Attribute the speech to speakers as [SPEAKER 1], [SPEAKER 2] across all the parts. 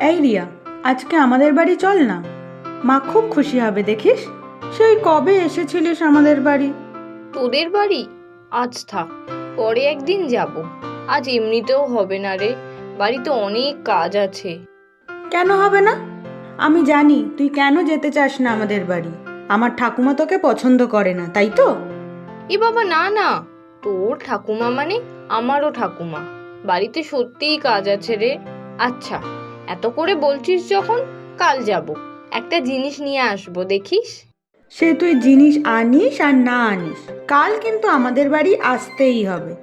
[SPEAKER 1] এই রিয়া আজকে আমাদের বাড়ি চল না। মা খুব খুশি হবে দেখিস? সেই কবে এসেছিলিস আমাদের বাড়ি?
[SPEAKER 2] তোদের বাড়ি? আজ থাক পরে একদিন যাব। আজ এমনিতেও হবে না রে বাড়িতে অনেক কাজ আছে।
[SPEAKER 1] কেন হবে না? আমি জানি তুই কেন যেতে চাস না আমাদের বাড়ি। আমার ঠাকুমা তোকে পছন্দ করে না তাই তো?
[SPEAKER 2] এ বাবা না না। তোর ঠাকুমা মানে আমারও ঠাকুমা। বাড়িতে সত্যিই কাজ আছে রে। আচ্ছা এত করে বলছিস যখন কাল যাব। একটা জিনিস নিয়ে আসব দেখিস?
[SPEAKER 1] সে তুই জিনিস আনিস আর না আনিস কাল কিন্তু আমাদের বাড়ি আসতেই হবে।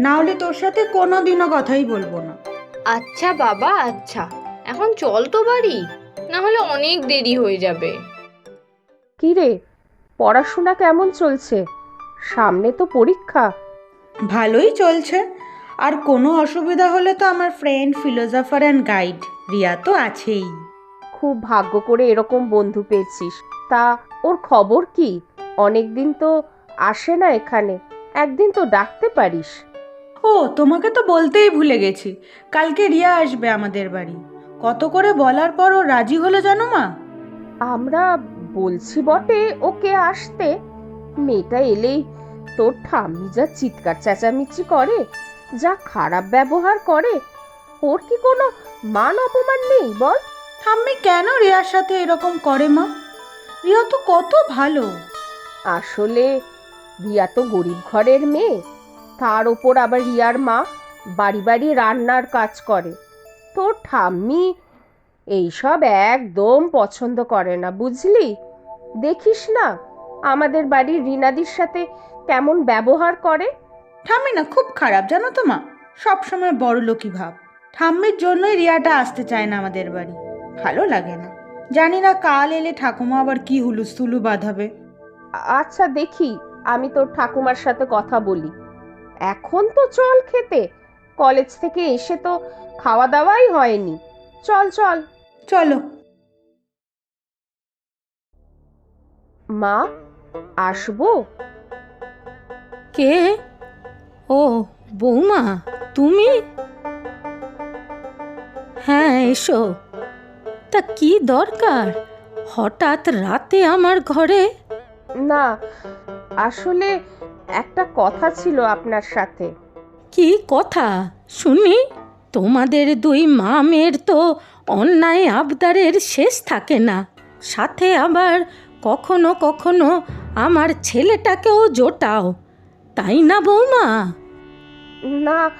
[SPEAKER 1] না হলে তোর সাথে কোনো দিনও কথাই বলব না।
[SPEAKER 2] আচ্ছা বাবা আচ্ছা। এখন চল তো বাড়ি না হলে অনেক দেরি হয়ে যাবে।
[SPEAKER 3] কি রে পড়াশোনা কেমন চলছে? সামনে তো পরীক্ষা।
[SPEAKER 1] ভালোই চলছে। আর কোনো অসুবিধা হলে তো আমার friend philosopher and guide Riya তো আছেই।
[SPEAKER 3] খুব ভাগ্য করে এরকম বন্ধু পেয়েছিস। তা ওর খবর কি? অনেক দিন তো আসে না এখানে। একদিন তো ডাকতে পারিস।
[SPEAKER 1] ও তোমাকে তো বলতেই ভুলে গেছি। কালকে রিয়া আসবে আমাদের বাড়ি। কত করে বলার পর ও রাজি হলো জানো মা?
[SPEAKER 3] আমরা বলছি বটে ওকে আসতে। মেয়েটা এলেই তোর ঠাম্মি যা চিৎকার চেঁচামেচি করে যা খারাপ ব্যবহার করে ওর কি কোনো মান অপমান নেই বল?
[SPEAKER 1] ঠাম্মি কেন রিয়ার সাথে এরকম করে মা? রিয়া তো কত ভালো।
[SPEAKER 3] আসলে রিয়া তো গরিব ঘরের মেয়ে তার ওপর আবার রিয়ার মা বাড়ি বাড়ি রান্নার কাজ করে। তোর ঠাম্মি এইসব একদম পছন্দ করে না বুঝলি? দেখিস না আমাদের বাড়ির রিনাদির সাথে কেমন ব্যবহার করে?
[SPEAKER 1] ঠাম্মি না খুব খারাপ জানো তো মা? সবসময় বড় লোকই ভাব। ঠাম্মির জন্যই রিয়াটা আসতে চায় না আমাদের বাড়ি। ভালো লাগে না। জানি না কাল এলে ঠাকুমা আবার কি হুলুস্থুলু বাঁধাবে।
[SPEAKER 3] আচ্ছা দেখি আমি তোর ঠাকুমার সাথে কথা বলি। এখন তো চল খেতে। কলেজ থেকে এসে তো খাওয়া দাওয়াই হয়নি। চল চল।
[SPEAKER 1] চলো।
[SPEAKER 3] মা আসব?
[SPEAKER 4] কে? ও বৌমা তুমি? হ্যাঁ এসো। তা কি দরকার? হঠাৎ রাতে আমার ঘরে?
[SPEAKER 3] না আসলে একটা কথা ছিল আপনার সাথে।
[SPEAKER 4] কি কথা? শুনি তোমাদের দুই মামের তো অন্যায় আবদারের শেষ থাকে না। সাথে আবার কখনো কখনো আমার ছেলেটাকেও জোটাও। তাই না বৌমা?
[SPEAKER 3] না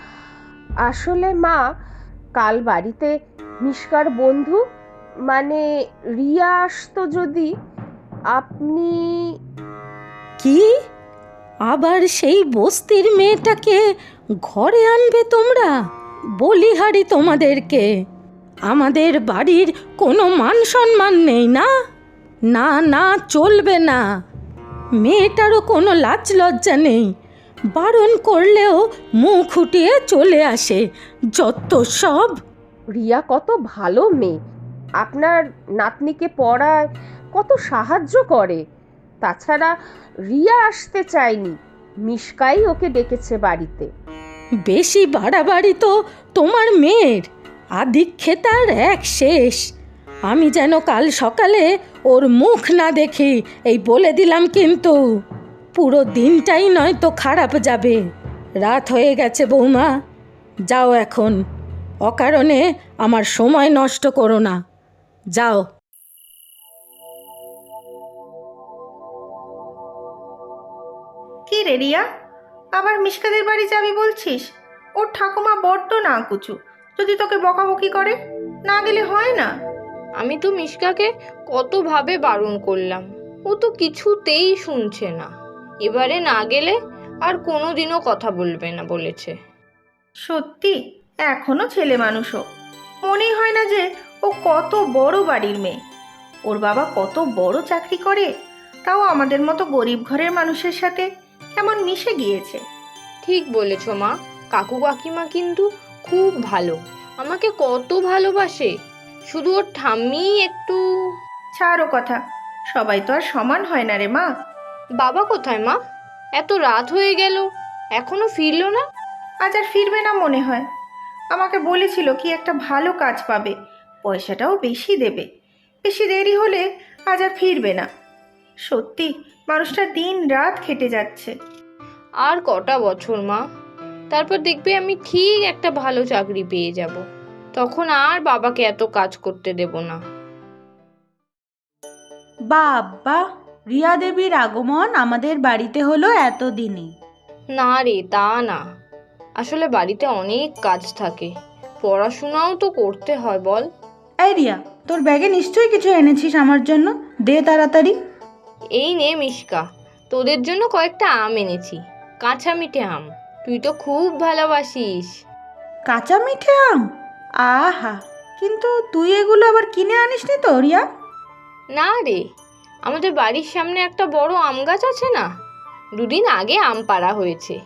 [SPEAKER 3] আসলে মা কাল বাড়িতে মিষ্কার বন্ধু মানে রিয়া আসতো যদি আপনি
[SPEAKER 4] কি? আবার সেই বস্তির মেয়েটাকে ঘরে আনবে তোমরা? বলিহারি তোমাদেরকে। আমাদের বাড়ির কোনো মান সম্মান নেই না? না না চলবে না। মেয়েটারও কোনো লাজ লজ্জা নেই। বারণ করলেও মুখ উঠিয়ে চলে আসে যত সব।
[SPEAKER 3] রিয়া কত ভালো মেয়ে। আপনার নাতনিকে পড়ায় কত সাহায্য করে। তাছাড়া রিয়া আসতে চায়নি মিষ্কাই ওকে ডেকেছে বাড়িতে।
[SPEAKER 4] বেশি বাড়াবাড়ি তো তোমার মেয়ের। আদিক্ষেতার এক শেষ। আমি যেন কাল সকালে ওর মুখ না দেখি এই বলে দিলাম কিন্তু পুরো দিনটাই নয় তো খারাপ যাবে। রাত হয়ে গেছে বৌমা। যাও এখন। অকারণে আমার সময় নষ্ট করো না। যাও।
[SPEAKER 5] কি রে রিয়া? আবার মিশকাদের বাড়ি যাবি বলছিস? ওর ঠাকুমা বড্ড না কুচু যদি তোকে বকাবকি করে, না গেলে হয় না।
[SPEAKER 2] আমি তো মিশকাকে কতভাবে বারণ করলাম। ও তো কিছুতেই শুনছে না। এবারে না গেলে আর কোনো দিনও কথা বলবে না বলেছে।
[SPEAKER 5] সত্যি? এখনও ছেলে মানুষও। মনেই হয় না যে ও কত বড় বাড়ির মেয়ে। ওর বাবা কত বড় চাকরি করে। তাও আমাদের মতো গরিব ঘরের মানুষের সাথে কেমন মিশে গিয়েছে।
[SPEAKER 2] ঠিক বলেছ মা। কাকু কাকিমা কিন্তু খুব ভালো। আমাকে কত ভালোবাসে। শুধু ওর ঠাম্মি একটু
[SPEAKER 5] ছাড়ো কথা সবাই তো আর সমান হয় না রে মা।
[SPEAKER 2] বাবা কোথায় মা? এত রাত হয়ে গেল এখনও ফিরলো না?
[SPEAKER 5] আজ আর ফিরবে না মনে হয়। আমাকে বলেছিল কি একটা ভালো কাজ পাবে পয়সাটাও বেশি দেবে। বেশি দেরি হলে আজ আর ফিরবে না। সত্যি মানুষটা দিন রাত খেটে যাচ্ছে।
[SPEAKER 2] আর কটা বছর মা? তারপর দেখবে আমি ঠিক একটা ভালো চাকরি পেয়ে যাব। তখন আর বাবাকে এত কাজ করতে দেব না।
[SPEAKER 1] বাবা রিয়া দেবীর আগমন আমাদের বাড়িতে হলো এতদিনে।
[SPEAKER 2] না রে তা না। আসলে বাড়িতে অনেক কাজ থাকে। পড়াশোনাও তো করতে হয় বল।
[SPEAKER 1] এই রিয়া তোর ব্যাগে নিশ্চয়ই কিছু এনেছিস আমার জন্য? দে তাড়াতাড়ি।
[SPEAKER 2] এই নে মিশকা তোদের জন্য কয়েকটা আম এনেছি। কাঁচা মিঠে আম। তুই তো খুব ভালোবাসিস।
[SPEAKER 1] কাঁচা মিঠে আম? আহা কিন্তু তুই এগুলো আবার কিনে আনিসনি তো রিয়া?
[SPEAKER 2] না রে আমাদের বাড়ির সামনে একটা বড় আম গাছ আছে না? দুদিন আগে আম পাড়া হয়েছে।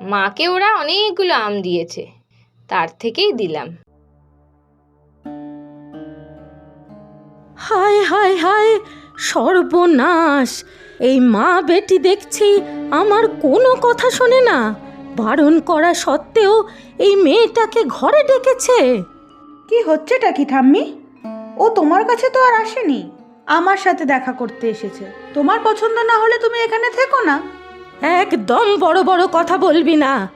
[SPEAKER 2] মাকে ওরা অনেকগুলো আম দিয়েছে। তার থেকেই দিলাম।
[SPEAKER 4] হায় হায় হায় সর্বনাশ! এই মা বেটি দেখছি আমার কোনো কথা শোনে না। বারণ করা সত্ত্বেও এই মেয়েটাকে ঘরে ডেকেছে।
[SPEAKER 1] কি হচ্ছেটা কি ঠাম্মি? ও তোমার কাছে তো আর আসেনি। আমার সাথে দেখা করতে এসেছে। তোমার পছন্দ না হলে তুমি এখানে থেকো না।
[SPEAKER 4] একদম বড় বড় কথা বলবি না।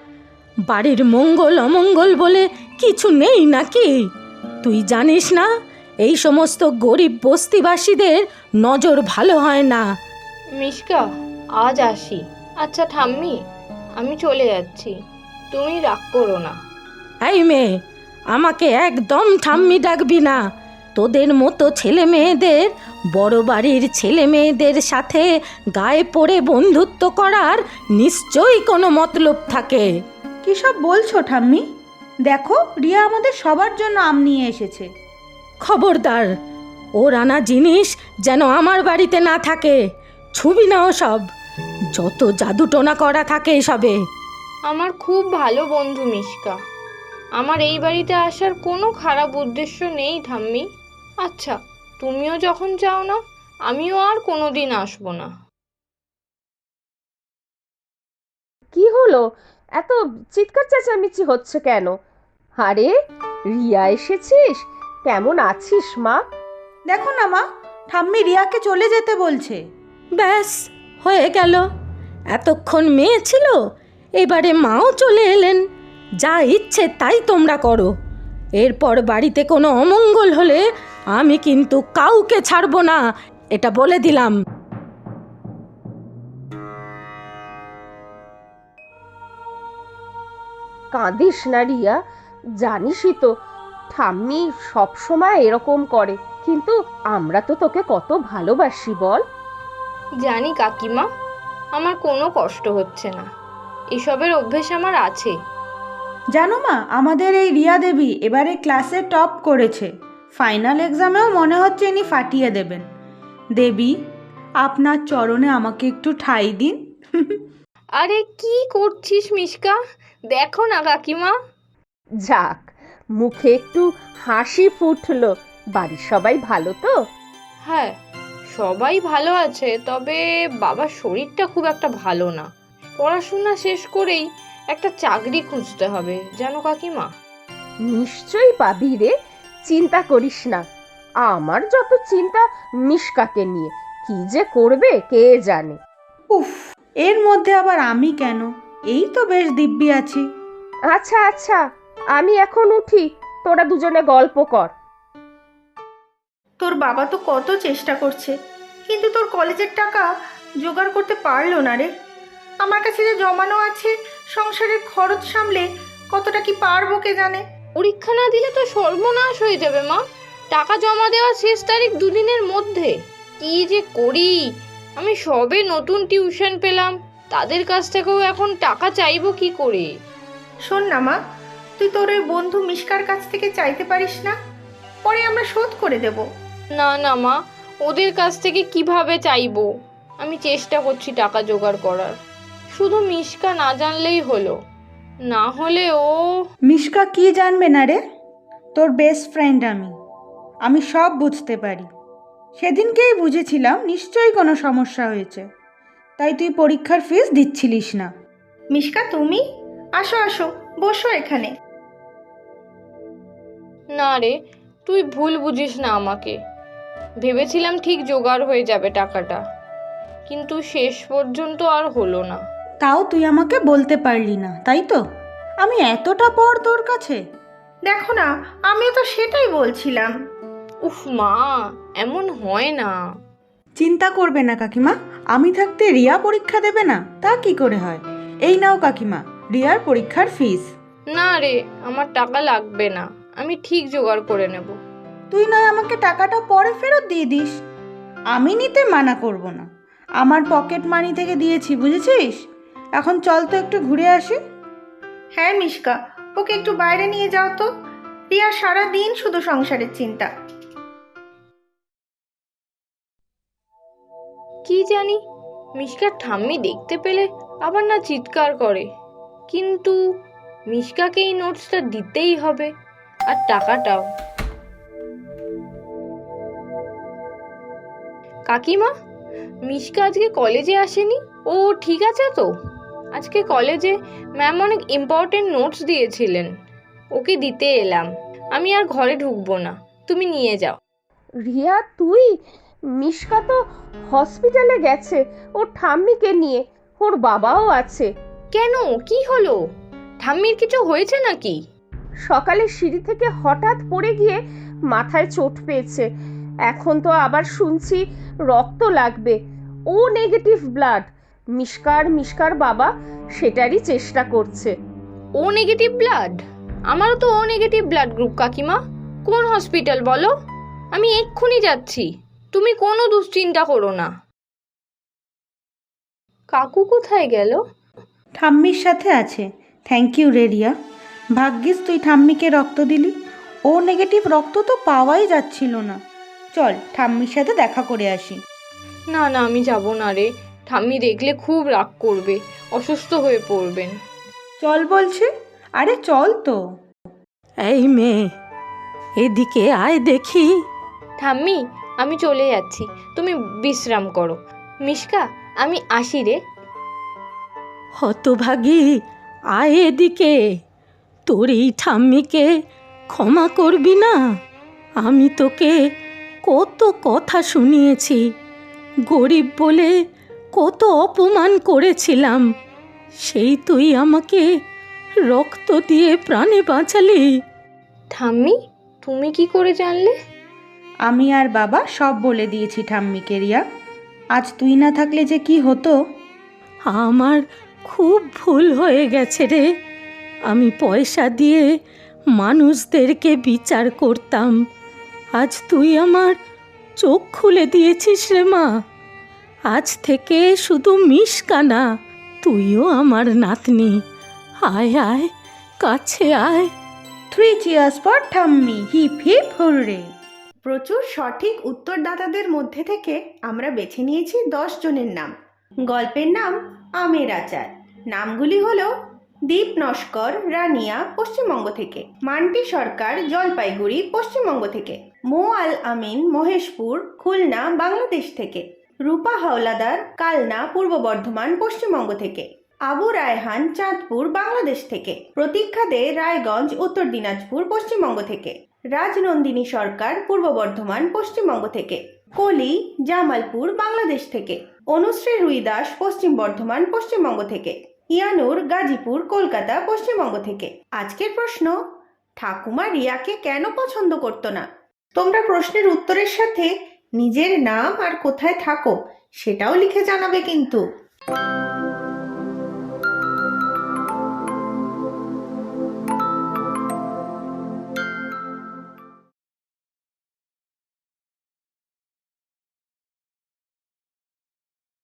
[SPEAKER 4] বাড়ির মঙ্গল অমঙ্গল বলে কিছু নেই নাকি? তুই জানিস না এই সমস্ত গরিব বস্তিবাসীদের নজর ভালো হয় না।
[SPEAKER 2] মিশকা আজ আসি। আচ্ছা ঠাম্মি আমি চলে যাচ্ছি। তুমি রাগ করো না।
[SPEAKER 4] এই মেয়ে আমাকে একদম ঠাম্মি ডাকবি না। তোদের মতো ছেলে মেয়েদের বড় বাড়ির ছেলে মেয়েদের সাথে গায়ে পড়ে বন্ধুত্ব করার নিশ্চয়ই কোনো মতলব থাকে।
[SPEAKER 1] কি সব বলছো ঠাম্মি? দেখো রিয়া আমাদের সবার জন্য আম নিয়ে এসেছে।
[SPEAKER 4] খবরদার ওর আনা জিনিস যেন আমার বাড়িতে না থাকে। ছুবি না সব যত জাদুটোনা করা থাকে এসবে।
[SPEAKER 2] আমার খুব ভালো বন্ধু মিশকা। আমার এই বাড়িতে আসার কোনো খারাপ উদ্দেশ্য নেই ঠাম্মি। আচ্ছা তুমিও যখন চাও না আমিও আর কোনো দিন আসব না।
[SPEAKER 3] কি হলো? এত চিৎকার চেঁচামেচি হচ্ছে কেন? আরে রিয়া এসেছিস? কেমন আছিস মা?
[SPEAKER 1] দেখো না মা ঠাম্মি রিয়াকে চলে যেতে বলছে।
[SPEAKER 4] ব্যাস হয়ে গেল। এতক্ষণ মেয়ে ছিল এবারে মাও চলে এলেন। যা ইচ্ছে তাই তোমরা করো। এরপর বাড়িতে কোনো অমঙ্গল হলে আমি কিন্তু কাউকে ছাড়বো না এটা বলে দিলাম।
[SPEAKER 3] কাঁদিস না রিয়া জানিসই তো ঠাম্মি সবসময় এরকম করে কিন্তু আমরা তো তোকে কত ভালোবাসি বল।
[SPEAKER 2] জানি কাকিমা আমার কোনো কষ্ট হচ্ছে না। এসবের অভ্যেস আমার আছে।
[SPEAKER 1] জানো মা আমাদের এই রিয়া দেবী এবারে ক্লাসে টপ করেছে। ফাইনাল এক্সামেও মনে হচ্ছে ইনি ফাটিয়ে দেবেন। দেবী আপনার চরণে আমাকে একটু ঠাই দিন।
[SPEAKER 2] আরে কি করছিস মিশকা? দেখো না কাকিমা।
[SPEAKER 3] যাক মুখে একটু হাসি ফুটলো। বাড়ির সবাই ভালো তো?
[SPEAKER 2] হ্যাঁ সবাই ভালো আছে তবে বাবার শরীরটা খুব একটা ভালো না। পড়াশোনা শেষ করেই একটা চাকরি খুঁজতে হবে জানো কাকিমা?
[SPEAKER 3] নিশ্চয়ই পাবি রে চিন্তা করিস না। আমার যত চিন্তা মিশকাকে নিয়ে কি যে করবে কে জানে।
[SPEAKER 1] উফ এর মধ্যে আবার আমি কেন? এই তো বেশ দিব্যি আছি।
[SPEAKER 3] আচ্ছা আচ্ছা আমি এখন উঠি তোরা দুজনে গল্প কর।
[SPEAKER 5] তোর বাবা তো কত চেষ্টা করছে কিন্তু তোর কলেজের টাকা জোগাড় করতে পারল না রে। আমার কাছে যে জমানো আছে সংসারের খরচ সামলে কতটা কি পারব কে জানে?
[SPEAKER 2] পরীক্ষা না দিলে তো সর্বনাশ হয়ে যাবে মা। টাকা জমা দেওয়ার শেষ তারিখ দুদিনের মধ্যে। কি যে করি? আমি সবে নতুন টিউশন পেলাম। তাদের কাছ থেকেও এখন টাকা চাইব কি করে?
[SPEAKER 5] শোন না মা। তুই তোর ওই বন্ধু মিশকার কাছ থেকে চাইতে পারিস না? পরে আমরা শোধ করে দেব।
[SPEAKER 2] না না মা। ওদের কাছ থেকে কীভাবে চাইব? আমি চেষ্টা করছি টাকা জোগাড় করার। শুধু মিশকা না জানলেই হলো। না হলে ও
[SPEAKER 1] মিশকা কি জানবে না রে? তোর বেস্ট ফ্রেন্ড আমি। আমি সব বুঝতে পারি। সেদিনকেই বুঝেছিলাম নিশ্চয়ই কোনো সমস্যা হয়েছে। তাই তুই পরীক্ষার ফিস দিচ্ছিলিস না।
[SPEAKER 5] মিষ্কা তুমি? আসো আসো বসো এখানে।
[SPEAKER 2] না রে তুই ভুল বুঝিস না আমাকে। ভেবেছিলাম ঠিক জোগাড় হয়ে যাবে টাকাটা। কিন্তু শেষ পর্যন্ত আর হলো না।
[SPEAKER 1] তাও তুই আমাকে বলতে পারলি না তাই তো? আমি এতটা পর তোর কাছে?
[SPEAKER 5] দেখো না আমি তো সেটাই বলছিলাম।
[SPEAKER 2] উফ মা এমন হয় না।
[SPEAKER 1] চিন্তা করবে না কাকিমা আমি থাকতে রিয়া পরীক্ষা দেবে না তা কি করে হয়? এই নাও কাকিমা রিয়ার পরীক্ষার ফিস
[SPEAKER 2] না রে আমার টাকা লাগবে না আমি ঠিক জোগাড় করে নেব।
[SPEAKER 1] তুই নয় আমাকে টাকাটা পরে ফেরত দিয়ে দিস। আমি নিতে মানা করব না। আমার পকেট মানি থেকে দিয়েছি বুঝেছিস? এখন চল তো একটু ঘুরে আসি।
[SPEAKER 5] হ্যাঁ মিশকা ওকে একটু বাইরে নিয়ে যাও তো। রিয়া সারা দিন শুধু সংসারের চিন্তা।
[SPEAKER 2] কি জানি মিশকার ঠাম্মি দেখতে পেলে আবার না চিৎকার করে। কিন্তু মিশকাকে এই নোটসটা দিতেই হবে আর টাকাটাও। কাকিমা মিশকা আজকে কলেজে আসেনি? ও ঠিক আছে তো? আজকে কলেজে ম্যাম অনেক ইম্পর্টেন্ট নোটস দিয়েছিলেন। ওকে দিতে এলাম। আমি আর ঘরে ঢুকবো না। তুমি নিয়ে যাও।
[SPEAKER 3] রিয়া তুই? মিশকা তো হসপিটালে গেছে। ওর ঠাম্মিকে নিয়ে। ওর বাবাও আছে।
[SPEAKER 2] কেন? কি হলো? ঠাম্মির কিছু হয়েছে নাকি?
[SPEAKER 3] সকালে সিঁড়ি থেকে হঠাৎ পড়ে গিয়ে মাথায় চোট পেয়েছে। এখন তো আবার শুনছি রক্ত লাগবে। ও নেগেটিভ ব্লাড মিশকার মিশকার বাবা সেটারই চেষ্টা করছে।
[SPEAKER 2] ও নেগেটিভ ব্লাড আমারও তো ও নেগেটিভ ব্লাড গ্রুপ কাকিমা। কোন হসপিটাল বলো? আমি এক্ষুনি যাচ্ছি। তুমি কোনো দুশ্চিন্তা করো না। কাকু কোথায় গেল?
[SPEAKER 1] ঠাম্মির সাথে আছে। থ্যাংক ইউ রে রিয়া ভাগ্যিস তুই ঠাম্মিকে রক্ত দিলি। ও নেগেটিভ রক্ত তো পাওয়াই যাচ্ছিল না। চল ঠাম্মির সাথে দেখা করে আসি।
[SPEAKER 2] না না আমি যাব না রে। ঠাম্মি দেখলে খুব রাগ করবে অসুস্থ হয়ে পড়বেন।
[SPEAKER 1] চল বলছে আরে চল তো।
[SPEAKER 4] এই মেয়ে এদিকে আয় দেখি।
[SPEAKER 2] ঠাম্মি আমি চলে যাচ্ছি তুমি বিশ্রাম করো। মিশকা আমি আসি রে।
[SPEAKER 4] হতভাগী আয় এদিকে। তোর এই ঠাম্মিকে ক্ষমা করবি না? আমি তোকে কত কথা শুনিয়েছি। গরিব বলে কত অপমান করেছিলাম। সেই তুই আমাকে রক্ত দিয়ে প্রাণে বাঁচালি।
[SPEAKER 2] ঠাম্মি তুমি কি করে জানলে?
[SPEAKER 1] আমি আর বাবা সব বলে দিয়েছি ঠাম্মিকে রিয়া। আজ তুই না থাকলে যে কি হতো?
[SPEAKER 4] আমার খুব ভুল হয়ে গেছে রে। আমি পয়সা দিয়ে মানুষদেরকে বিচার করতাম। আজ তুই আমার চোখ খুলে দিয়েছিস রে মা। আজ থেকে শুধু মিশকানা, তুইও আমার নাতনি। আয় আয়, কাছে আয়।
[SPEAKER 1] থ্রি চিয়ার্স ফর ঠাম্মি, হিপ হিপ, হুররে।
[SPEAKER 5] প্রচুর সঠিক উত্তরদাতাদের মধ্যে থেকে আমরা বেছে নিয়েছি দশ জনের নাম। গল্পের নাম আমের আচার। নামগুলি হলো দীপ নস্কর রানিয়া, পশ্চিমবঙ্গ থেকে। মান্টি সরকার, জলপাইগুড়ি, পশ্চিমবঙ্গ থেকে। মো আল আমিন, মহেশপুর, খুলনা, বাংলাদেশ থেকে। রূপা হাওলাদার কালনা পূর্ব বর্ধমান পশ্চিমবঙ্গ থেকে। আবু রায়হান চাঁদপুর, বাংলাদেশ থেকে। প্রতীক্ষা দে রায়গঞ্জ, উত্তর দিনাজপুর পশ্চিমবঙ্গ থেকে। রাজনন্দিনী সরকার, পূর্ব বর্ধমান পশ্চিমবঙ্গ থেকে। কলি, জামালপুর, বাংলাদেশ থেকে। অনুশ্রী রুই দাস পশ্চিম বর্ধমান পশ্চিমবঙ্গ থেকে। ইয়ানুর, গাজীপুর, কলকাতা পশ্চিমবঙ্গ থেকে। আজকের প্রশ্ন, ঠাকুমা রিয়াকে কেন পছন্দ করতো না? তোমরা প্রশ্নের উত্তরের সাথে নিজের নাম আর কোথায় থাকো সেটাও লিখে জানাবে কিন্তু।